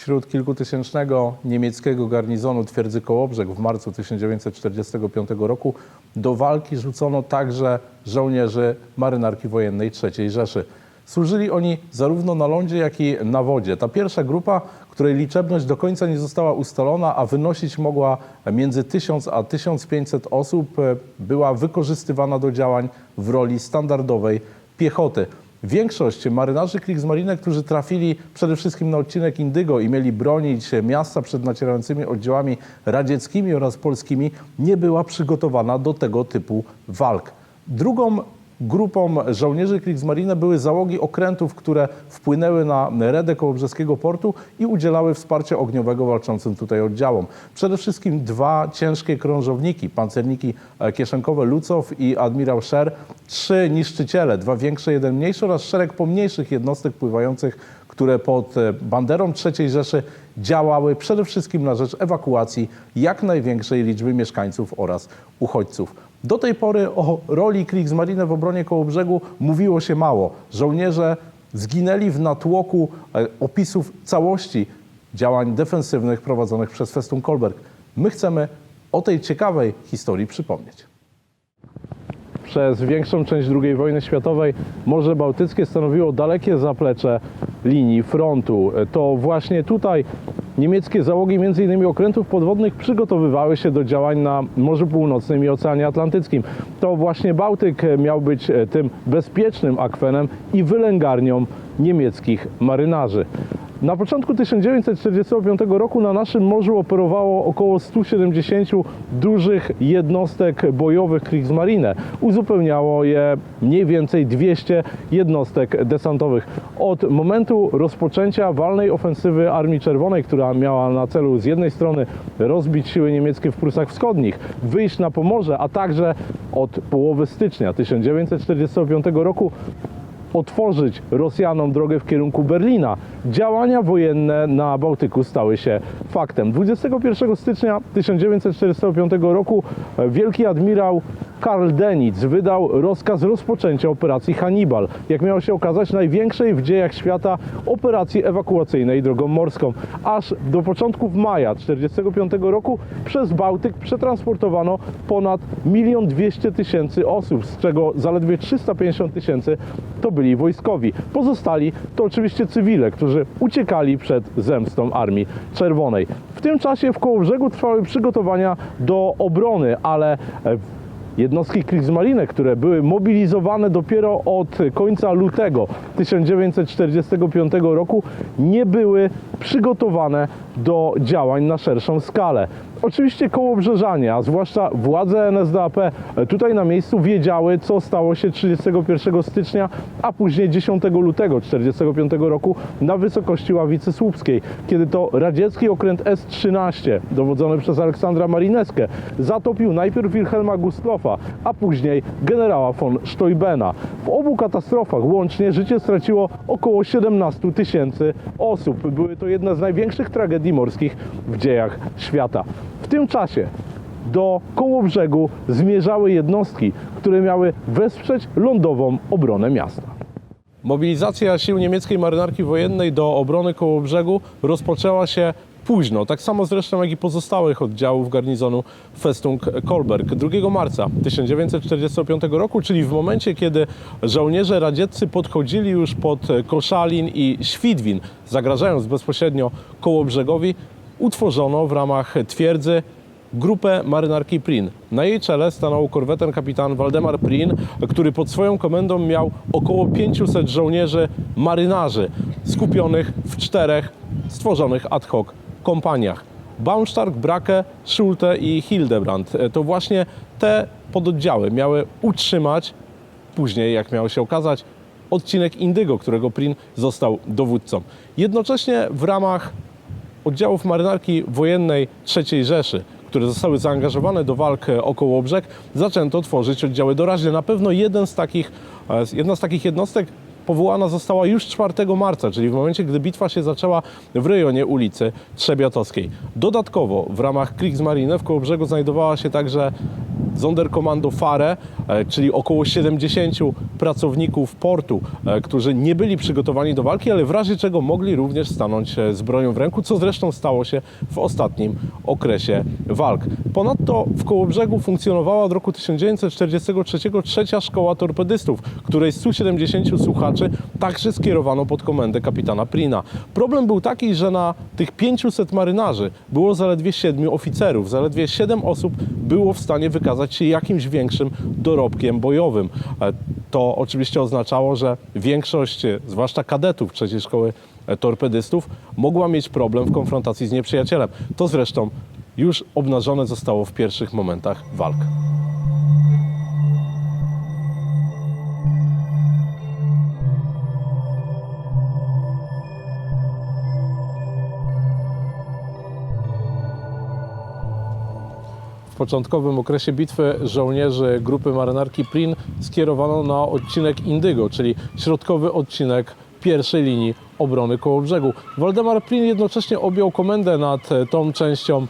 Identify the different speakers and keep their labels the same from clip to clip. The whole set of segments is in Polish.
Speaker 1: Wśród kilkutysięcznego niemieckiego garnizonu twierdzy Kołobrzeg w marcu 1945 roku do walki rzucono także żołnierzy marynarki wojennej III Rzeszy. Służyli oni zarówno na lądzie, jak i na wodzie. Ta pierwsza grupa, której liczebność do końca nie została ustalona, a wynosić mogła między 1000 a 1500 osób, była wykorzystywana do działań w roli standardowej piechoty. Większość marynarzy Kriegsmarine, którzy trafili przede wszystkim na odcinek Indygo i mieli bronić miasta przed nacierającymi oddziałami radzieckimi oraz polskimi, nie była przygotowana do tego typu walk. Drugą grupą żołnierzy Kriegsmarine były załogi okrętów, które wpłynęły na redę kołobrzeskiego portu i udzielały wsparcia ogniowego walczącym tutaj oddziałom. Przede wszystkim dwa ciężkie krążowniki, pancerniki e, kieszenkowe Lucow i admirał Scher, trzy niszczyciele, dwa większe, jeden mniejszy oraz szereg pomniejszych jednostek pływających, które pod e, banderą III Rzeszy działały przede wszystkim na rzecz ewakuacji jak największej liczby mieszkańców oraz uchodźców. Do tej pory o roli Kriegsmarine w obronie Kołobrzegu mówiło się mało. Żołnierze zginęli w natłoku e, opisów całości działań defensywnych prowadzonych przez Festung Kolberg. My chcemy o tej ciekawej historii przypomnieć. Przez większą część II wojny światowej Morze Bałtyckie stanowiło dalekie zaplecze linii frontu. To właśnie tutaj niemieckie załogi m.in. okrętów podwodnych przygotowywały się do działań na Morzu Północnym i Oceanie Atlantyckim. To właśnie Bałtyk miał być e, tym bezpiecznym akwenem i wylęgarnią niemieckich marynarzy. Na początku 1945 roku na naszym morzu operowało około 170 dużych jednostek bojowych Kriegsmarine. Uzupełniało je mniej więcej 200 jednostek desantowych. Od momentu rozpoczęcia walnej ofensywy Armii Czerwonej, która miała na celu z jednej strony rozbić siły niemieckie w Prusach Wschodnich, wyjść na Pomorze, a także od połowy stycznia 1945 roku otworzyć Rosjanom drogę w kierunku Berlina. Działania wojenne na Bałtyku stały się faktem. 21 stycznia 1945 roku e, wielki admirał Karl Denitz wydał rozkaz rozpoczęcia operacji Hannibal. Jak miało się okazać, największej w dziejach świata operacji ewakuacyjnej drogą morską. Aż do początków maja 1945 roku przez Bałtyk przetransportowano ponad 1 200 tysięcy osób, z czego zaledwie 350 tysięcy to byli wojskowi. Pozostali to oczywiście cywile, którzy uciekali przed zemstą Armii Czerwonej. W tym czasie w Kołobrzegu trwały przygotowania do obrony, ale Jednostki Kriegsmarine, które były mobilizowane dopiero od końca lutego 1945 roku, nie były przygotowane do działań na szerszą skalę. Oczywiście kołobrzeżanie, a zwłaszcza władze NSDAP tutaj na miejscu wiedziały, co stało się 31 stycznia, a później 10 lutego 1945 roku na wysokości Ławicy Słupskiej, kiedy to radziecki okręt S-13, dowodzony przez Aleksandra Marineskę, zatopił najpierw Wilhelma Gustlofa, a później generała von Steubena. W obu katastrofach łącznie życie straciło około 17 tysięcy osób. Były to jedne z największych tragedii morskich w dziejach świata. Tym czasie do Kołobrzegu zmierzały jednostki, które miały wesprzeć lądową obronę miasta. Mobilizacja sił niemieckiej marynarki wojennej do obrony Kołobrzegu rozpoczęła się późno, tak samo zresztą jak i pozostałych oddziałów garnizonu Festung Kolberg. 2 marca 1945 roku, czyli w momencie, kiedy żołnierze radzieccy podchodzili już pod Koszalin i Świdwin, zagrażając bezpośrednio Kołobrzegowi, utworzono w ramach twierdzy grupę marynarki Prin. Na jej czele stanął korwetem kapitan Waldemar Prin, który pod swoją komendą miał około 500 żołnierzy marynarzy skupionych w czterech stworzonych ad hoc kompaniach. Baumstark, Brake, Schulte i Hildebrand. To właśnie te pododdziały miały utrzymać później, jak miało się okazać, odcinek Indygo, którego Prin został dowódcą. Jednocześnie w ramach oddziałów marynarki wojennej III Rzeszy, które zostały zaangażowane do walk o Kołobrzeg, zaczęto tworzyć oddziały doraźne. Na pewno jeden z takich, e, jedna z takich jednostek powołana została już 4 marca, czyli w momencie, gdy bitwa się zaczęła w rejonie ulicy Trzebiatowskiej. Dodatkowo w ramach Kriegsmarine w Kołobrzegu znajdowała się także Sonderkommando Fare, e, czyli około 70 pracowników portu, e, którzy nie byli przygotowani do walki, ale w razie czego mogli również stanąć e, z bronią w ręku, co zresztą stało się w ostatnim okresie walk. Ponadto w Kołobrzegu funkcjonowała od roku 1943 trzecia szkoła torpedystów, której 170 słuchaczy także skierowano pod komendę kapitana Prina. Problem był taki, że na tych 500 marynarzy było zaledwie 7 oficerów, zaledwie 7 osób było w stanie wykazać się jakimś większym dorobkiem bojowym. E, To oczywiście oznaczało, że większość, e, zwłaszcza kadetów trzeciej szkoły e, torpedystów, mogła mieć problem w konfrontacji z nieprzyjacielem. To zresztą już obnażone zostało w pierwszych momentach walk. Początkowym okresie bitwy żołnierzy grupy marynarki Prin skierowano na odcinek Indygo, czyli środkowy odcinek pierwszej linii obrony koło brzegu. Waldemar Prin jednocześnie objął komendę nad tą częścią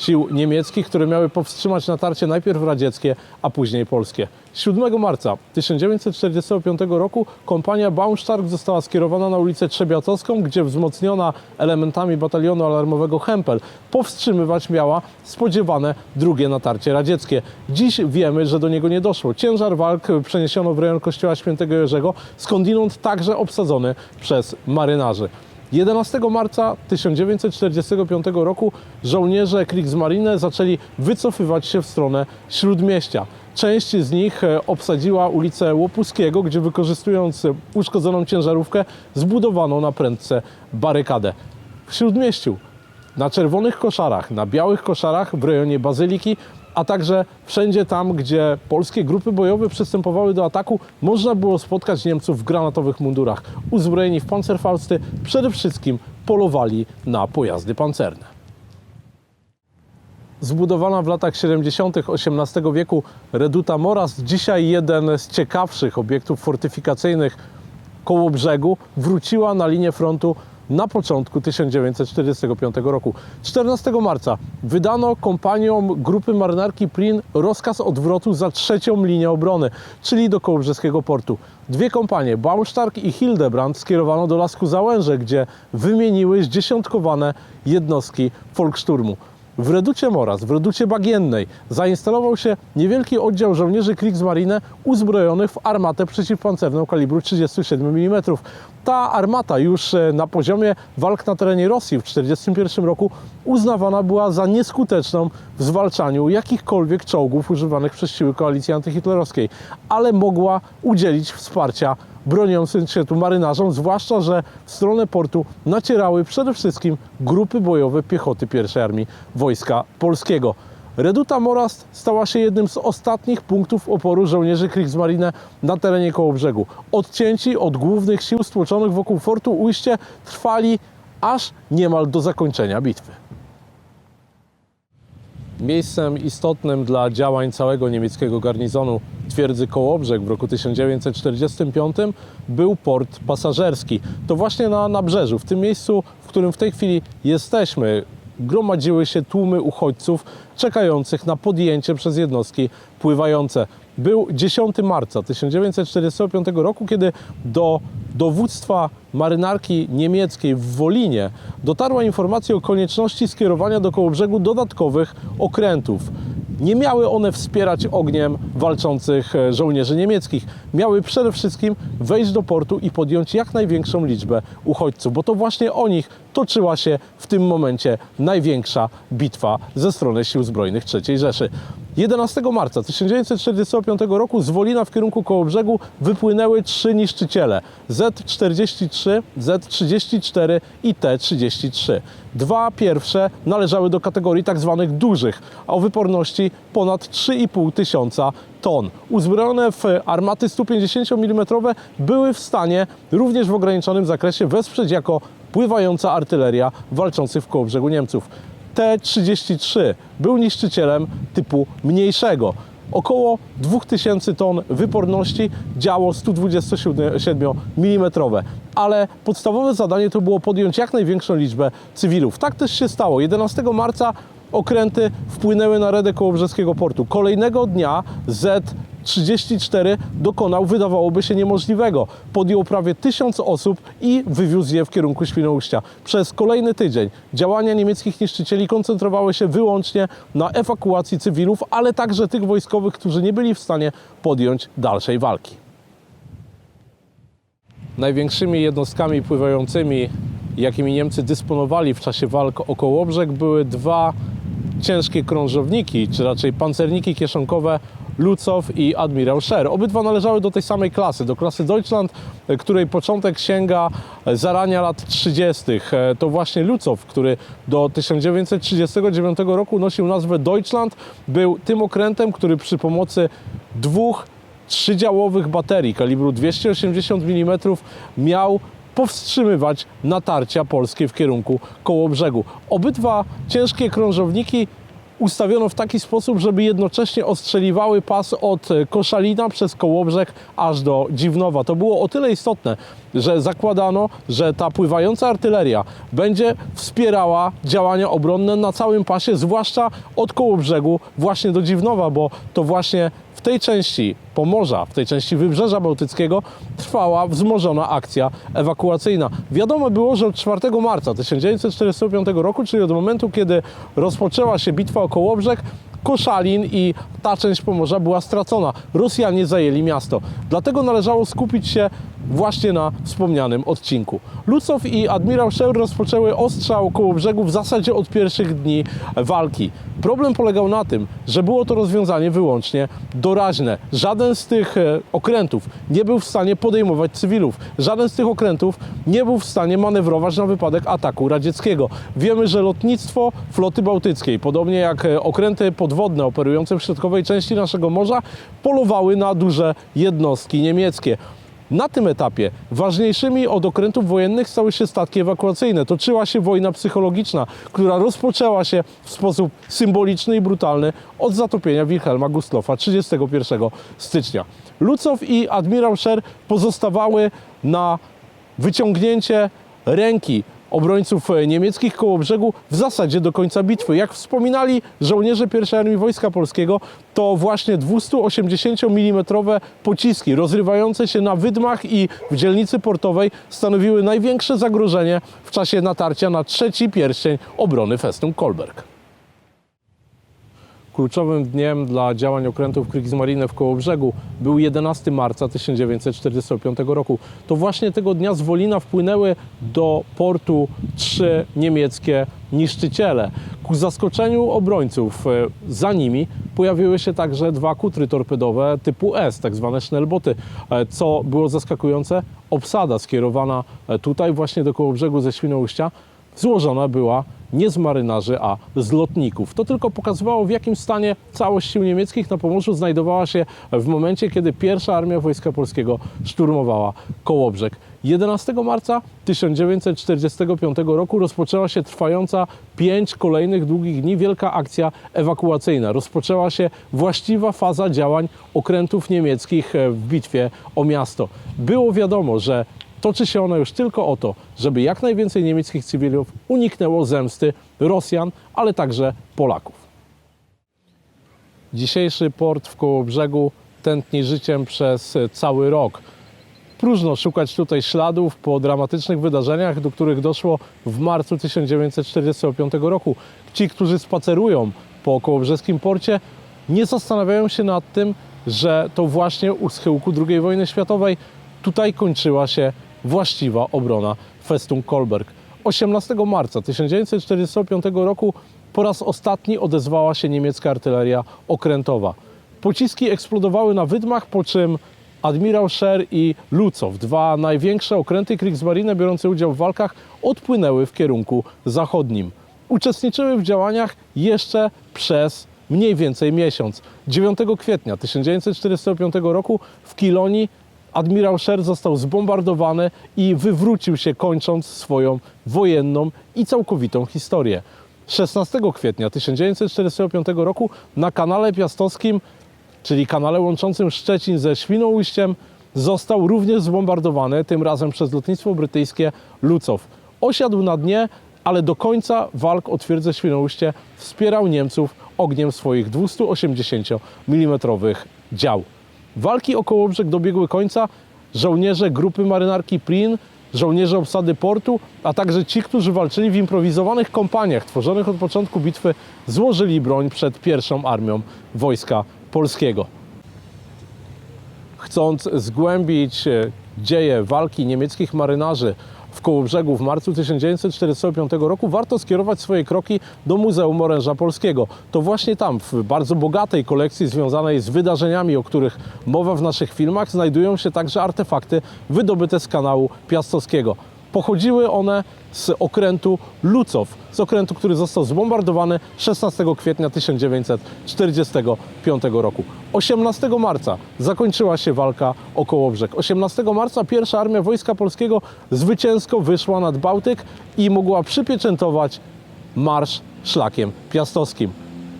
Speaker 1: sił niemieckich, które miały powstrzymać natarcie najpierw radzieckie, a później polskie. 7 marca 1945 roku kompania Baumstark została skierowana na ulicę Trzebiatowską, gdzie wzmocniona elementami batalionu alarmowego Hempel powstrzymywać miała spodziewane drugie natarcie radzieckie. Dziś wiemy, że do niego nie doszło. Ciężar walk przeniesiono w rejon kościoła świętego Jerzego, skądinąd także obsadzony przez marynarzy. 11 marca 1945 roku żołnierze Kriegsmarine zaczęli wycofywać się w stronę Śródmieścia. Część z nich e, obsadziła ulicę Łopuskiego, gdzie wykorzystując uszkodzoną ciężarówkę zbudowano na prędce barykadę. W Śródmieściu na czerwonych koszarach, na białych koszarach w rejonie Bazyliki, a także wszędzie tam, gdzie polskie grupy bojowe przystępowały do ataku, można było spotkać Niemców w granatowych mundurach. Uzbrojeni w pancerfausty przede wszystkim polowali na pojazdy pancerne. Zbudowana w latach 70. XVIII wieku reduta Morast, dzisiaj jeden z ciekawszych obiektów fortyfikacyjnych koło brzegu, wróciła na linię frontu na początku 1945 roku. 14 marca wydano kompaniom grupy marynarki Prin rozkaz odwrotu za trzecią linię obrony, czyli do kołobrzeskiego portu. Dwie kompanie, Baumstark i Hildebrand, skierowano do Lasku Załęże, gdzie wymieniły zdziesiątkowane jednostki Volkssturmu. W reducie Moraz, w reducie bagiennej zainstalował się niewielki oddział żołnierzy Kriegsmarine uzbrojonych w armatę przeciwpancerną kalibru 37 mm. Ta armata już e, na poziomie walk na terenie Rosji w 1941 roku uznawana była za nieskuteczną w zwalczaniu jakichkolwiek czołgów używanych przez siły koalicji antyhitlerowskiej, ale mogła udzielić wsparcia broniącym się tu marynarzom, zwłaszcza, że w stronę portu nacierały przede wszystkim grupy bojowe piechoty I Armii Wojska Polskiego. Reduta Morast stała się jednym z ostatnich punktów oporu żołnierzy Kriegsmarine na terenie Kołobrzegu. Odcięci od głównych sił stłoczonych wokół fortu Ujście trwali aż niemal do zakończenia bitwy. Miejscem istotnym dla działań całego niemieckiego garnizonu twierdzy Kołobrzeg w roku 1945 był port pasażerski. To właśnie na nabrzeżu, w tym miejscu, w którym w tej chwili jesteśmy, gromadziły się tłumy uchodźców czekających na podjęcie przez jednostki pływające. Był 10 marca 1945 roku, kiedy do dowództwa marynarki niemieckiej w Wolinie dotarła informacja o konieczności skierowania do Kołobrzegu dodatkowych okrętów. Nie miały one wspierać ogniem walczących e, żołnierzy niemieckich. Miały przede wszystkim wejść do portu i podjąć jak największą liczbę uchodźców, bo to właśnie o nich toczyła się w tym momencie największa bitwa ze strony Sił Zbrojnych III Rzeszy. 11 marca 1945 roku z Wolina w kierunku Kołobrzegu wypłynęły trzy niszczyciele Z-43, Z-34 i T-33. Dwa pierwsze należały do kategorii tak zwanych dużych, a o wyporności ponad 3,5 tysiąca ton. Uzbrojone w armaty 150 mm były w stanie również w ograniczonym zakresie wesprzeć jako pływająca artyleria walczących w Kołobrzegu Niemców. T-33 był niszczycielem typu mniejszego.
Speaker 2: Około 2000 ton wyporności działo 127 mm, ale podstawowe zadanie to było podjąć jak największą liczbę cywilów. Tak też się stało. 11 marca okręty wpłynęły na redę Kołobrzeskiego Portu. Kolejnego dnia Z-34 dokonał, wydawałoby się, niemożliwego. Podjął prawie tysiąc osób i wywiózł je w kierunku Świnoujścia. Przez kolejny tydzień działania niemieckich niszczycieli koncentrowały się wyłącznie na ewakuacji cywilów, ale także tych wojskowych, którzy nie byli w stanie podjąć dalszej walki. Największymi jednostkami pływającymi, jakimi Niemcy dysponowali w czasie walk o były dwa ciężkie krążowniki, czy raczej pancerniki kieszonkowe Lucow i admirał Scher. Obydwa należały do tej samej klasy, do klasy Deutschland, której początek sięga zarania lat 30. To właśnie Lucow, który do 1939 roku nosił nazwę Deutschland, był tym okrętem, który przy pomocy dwóch trzydziałowych baterii kalibru 280 mm miał powstrzymywać natarcia polskie w kierunku koło brzegu. Obydwa ciężkie krążowniki ustawiono w taki sposób, żeby jednocześnie ostrzeliwały pas od Koszalina przez Kołobrzeg aż do Dziwnowa. To było o tyle istotne, że zakładano, że ta pływająca artyleria będzie wspierała działania obronne na całym pasie, zwłaszcza od Kołobrzegu właśnie do Dziwnowa, bo to właśnie w tej części Pomorza, w tej części Wybrzeża Bałtyckiego trwała wzmożona akcja ewakuacyjna. Wiadomo było, że od 4 marca 1945 roku, czyli od momentu, kiedy rozpoczęła się bitwa o Kołobrzeg, Koszalin i ta część Pomorza była stracona. Rosjanie zajęli miasto. Dlatego należało skupić się właśnie na wspomnianym odcinku. Lucow i admirał Scher rozpoczęły ostrzał koło brzegu w zasadzie od pierwszych dni walki. Problem polegał na tym, że było to rozwiązanie wyłącznie doraźne. Żaden z tych e, okrętów nie był w stanie podejmować cywilów. Żaden z tych okrętów nie był w stanie manewrować na wypadek ataku radzieckiego. Wiemy, że lotnictwo floty bałtyckiej, podobnie jak e, okręty podwodne operujące w środkowej części naszego morza, polowały na duże jednostki niemieckie. Na tym etapie ważniejszymi od okrętów wojennych stały się statki ewakuacyjne. Toczyła się wojna psychologiczna, która rozpoczęła się w sposób symboliczny i brutalny od zatopienia Wilhelma Gustlofa 31 stycznia. Lucow i admirał Scher pozostawały na wyciągnięcie ręki obrońców e, niemieckich koło brzegu w zasadzie do końca bitwy. Jak wspominali żołnierze I Armii Wojska Polskiego, to właśnie 280 mm pociski rozrywające się na wydmach i w dzielnicy portowej stanowiły największe zagrożenie w czasie natarcia na trzeci pierścień obrony Festung Kolberg. Kluczowym dniem dla działań okrętów Kriegsmarine w Kołobrzegu był 11 marca 1945 roku. To właśnie tego dnia z Wolina wpłynęły do portu trzy niemieckie niszczyciele. Ku zaskoczeniu obrońców e, za nimi pojawiły się także dwa kutry torpedowe typu S, tak zwane Schnellboty. E, Co było zaskakujące, obsada skierowana e, tutaj właśnie do Kołobrzegu ze Świnoujścia złożona była nie z marynarzy, a z lotników. To tylko pokazywało, w jakim stanie całość sił niemieckich na Pomorzu znajdowała się w momencie, kiedy pierwsza armia Wojska Polskiego szturmowała Kołobrzeg. 11 marca 1945 roku rozpoczęła się trwająca pięć kolejnych długich dni wielka akcja ewakuacyjna. Rozpoczęła się właściwa faza działań okrętów niemieckich w bitwie o miasto. Było wiadomo, że Toczy się ona już tylko o to, żeby jak najwięcej niemieckich cywilów uniknęło zemsty Rosjan, ale także Polaków. Dzisiejszy port w Kołobrzegu tętni życiem przez cały rok. Próżno szukać tutaj śladów po dramatycznych wydarzeniach, do których doszło w marcu 1945 roku. Ci, którzy spacerują po kołobrzeskim porcie, nie zastanawiają się nad tym, że to właśnie u schyłku II wojny światowej tutaj kończyła się właściwa obrona Festung Kolberg. 18 marca 1945 roku po raz ostatni odezwała się niemiecka artyleria okrętowa. Pociski eksplodowały na wydmach, po czym admirał Scher i Lucow, dwa największe okręty Kriegsmarine biorące udział w walkach, odpłynęły w kierunku zachodnim. Uczestniczyły w działaniach jeszcze przez mniej więcej miesiąc. 9 kwietnia 1945 roku w Kilonii admirał Sher został zbombardowany i wywrócił się, kończąc swoją wojenną i całkowitą historię. 16 kwietnia 1945 roku na kanale piastowskim czyli kanale łączącym Szczecin ze Świnoujściem, został również zbombardowany, tym razem przez lotnictwo brytyjskie Lucow. Osiadł na dnie, ale do końca walk o twierdzę Świnoujście wspierał Niemców ogniem swoich 280 mm dział. Walki o Kołobrzeg dobiegły końca. Żołnierze grupy marynarki Prin, żołnierze obsady portu, a także ci, którzy walczyli w improwizowanych kompaniach tworzonych od początku bitwy, złożyli broń przed pierwszą armią Wojska Polskiego. Chcąc zgłębić e, dzieje walki niemieckich marynarzy w Kołobrzegu w marcu 1945 roku, warto skierować swoje kroki do Muzeum Oręża Polskiego. To właśnie tam, w bardzo bogatej kolekcji związanej z wydarzeniami, o których mowa w naszych filmach, znajdują się także artefakty wydobyte z kanału Piastowskiego. Pochodziły one z okrętu Lucow, z okrętu, który został zbombardowany 16 kwietnia 1945 roku. 18 marca zakończyła się walka o Kołobrzeg. 18 marca pierwsza armia Wojska Polskiego zwycięsko wyszła nad Bałtyk i mogła przypieczętować marsz szlakiem piastowskim.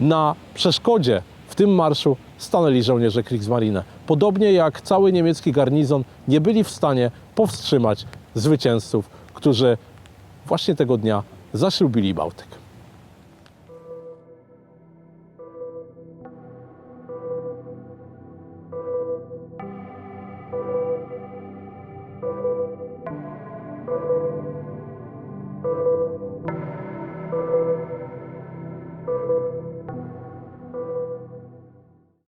Speaker 2: Na przeszkodzie w tym marszu stanęli żołnierze Kriegsmarine. Podobnie jak cały niemiecki garnizon nie byli w stanie powstrzymać zwycięzców, którzy właśnie tego dnia zaślubili Bałtyk.